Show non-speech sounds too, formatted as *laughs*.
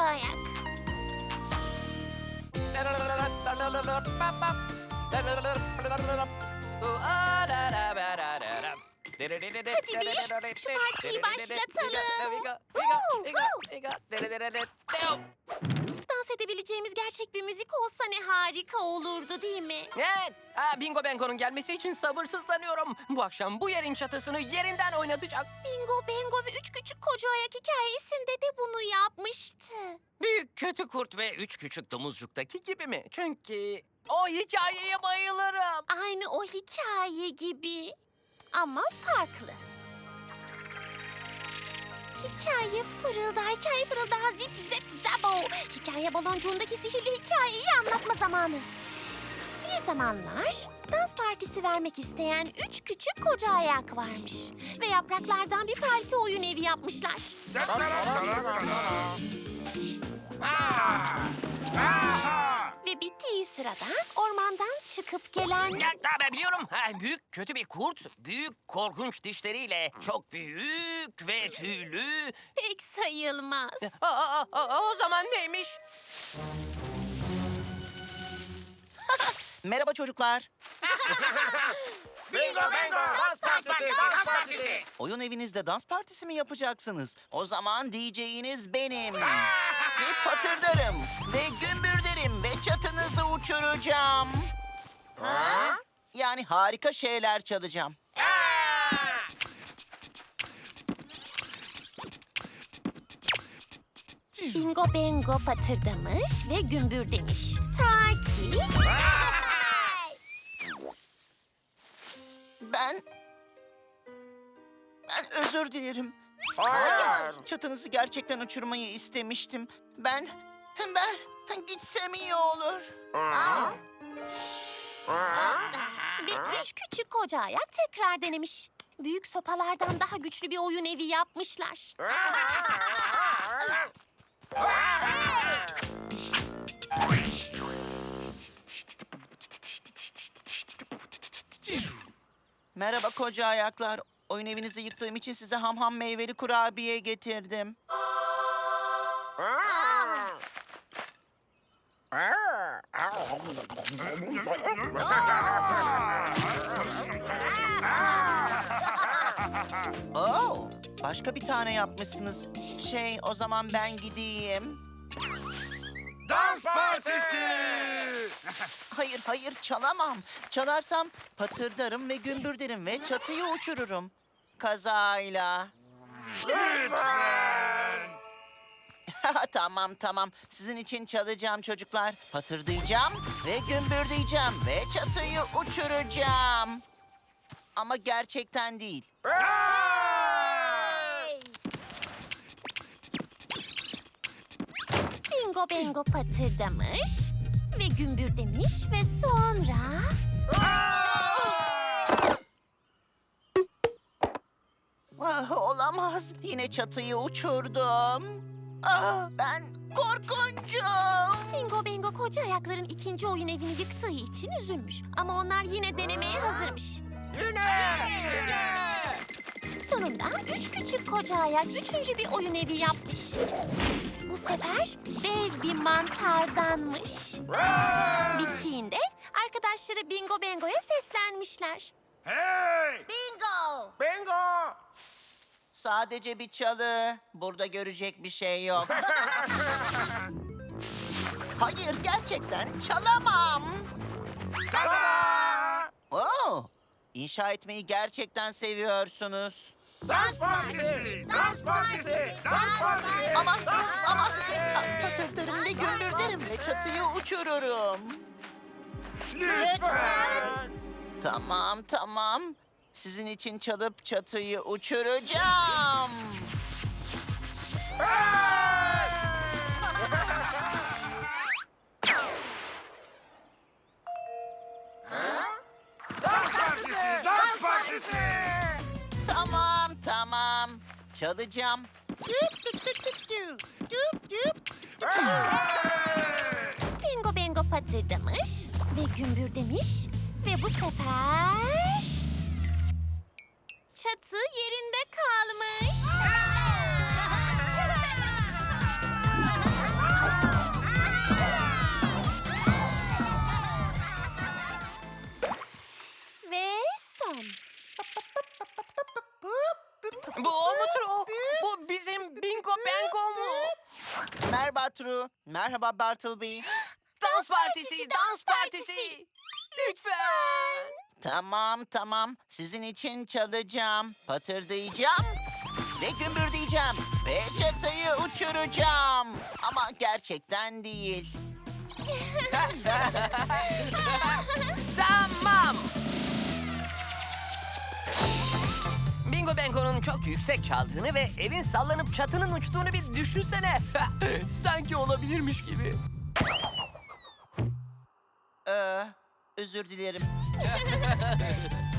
ayak. Hadi bir, şu partiyi başlatalım. Edebileceğimiz gerçek bir müzik olsa ne harika olurdu değil mi? Evet, ha, Bingo Bengo'nun gelmesi için sabırsızlanıyorum. Bu akşam bu yerin çatısını yerinden oynatacak. Bingo, Bengo ve Üç Küçük Koca Ayak hikayesinde de bunu yapmıştı. Büyük kötü kurt ve üç küçük domuzcuktaki gibi mi? Çünkü o hikayeye bayılırım. Aynı o hikaye gibi ama farklı. Hikaye fırılda, hikaye fırılda, zip zep zabo. Hikaye baloncuğundaki sihirli hikayeyi anlatma zamanı. Bir zamanlar dans partisi vermek isteyen üç küçük koca ayak varmış. Ve yapraklardan bir parti oyun evi yapmışlar. Sırada ormandan çıkıp gelen... Ya, ya ben biliyorum. Ha, büyük kötü bir kurt, büyük korkunç dişleriyle, çok büyük ve tüylü. Pek sayılmaz. Aa, aa, aa, o zaman neymiş? *laughs* Merhaba çocuklar. *laughs* Bingo Bango Dans Partisi, Dans Partisi. Oyun evinizde dans partisi mi yapacaksınız? O zaman DJ'iniz benim. *laughs* ve patırdarım ve ve uçuracağım. Yani harika şeyler çalacağım. Bingo Bengo patırdamış ve gümbür demiş. Ta ki... Ben... Ben özür dilerim. Hayır. Çatınızı gerçekten uçurmayı istemiştim. Ben... Ben gitsem iyi olur. Ve üç küçük koca ayak tekrar denemiş. Büyük sopalardan daha güçlü bir oyun evi yapmışlar. Merhaba koca ayaklar. Oyun evinizi yıktığım için size ham ham meyveli kurabiye getirdim. Oo, başka bir tane yapmışsınız. Şey, o zaman ben gideyim. Dans Partisi. Hayır, hayır çalamam. Çalarsam patırdarım ve gümbürderim ve çatıyı uçururum. Kazayla. Lütfen. *laughs* tamam tamam. Sizin için çalacağım çocuklar. Patırdayacağım ve gümbürdeyeceğim ve çatıyı uçuracağım. Ama gerçekten değil. Bingo Bengo patırdamış ve gümbür demiş ve sonra... Ah, olamaz. Yine çatıyı uçurdum. Ah, ben korkuncum. Bingo Bengo koca ayakların ikinci oyun evini yıktığı için üzülmüş. Ama onlar yine denemeye hazırmış. Sonunda üç küçük koca ayak üçüncü bir oyun evi yapmış. Bu sefer dev bir mantardanmış. Bittiğinde arkadaşları Bingo Bengo'ya seslenmişler. Hey. Bingo! Bingo. Sadece bir çalı. Burada görecek bir şey yok. *laughs* Hayır, gerçekten çalamam. Tada. Oo, inşa etmeyi gerçekten seviyorsunuz. Dans Partisi, Dans Partisi, Dans Partisi. Ama, ama patırtırım ve çatıyı uçururum. Lütfen. Tamam, tamam. Sizin için çalıp çatıyı uçuracağım. Tamam, tamam. Çalacağım. Bingo Bengo patırdamış ve gümbür demiş ve bu sefer çatı yerinde kalmış. Ve son. Bu o mudur o? Oh, bu bizim Bingo Bengo mu? Merhaba True. Merhaba Bartleby. *gasps* Dans partisi, dans partisi. Lütfen. Tamam tamam. Sizin için çalacağım. Patırdayacağım. Ve gümbürdeyeceğim. Ve çatıyı uçuracağım. Ama gerçekten değil. *laughs* Tamam. Bingo Bengo'nun çok yüksek çaldığını ve evin sallanıp çatının uçtuğunu bir düşünsene. *laughs* Sanki olabilirmiş gibi. Özür dilerim. *laughs*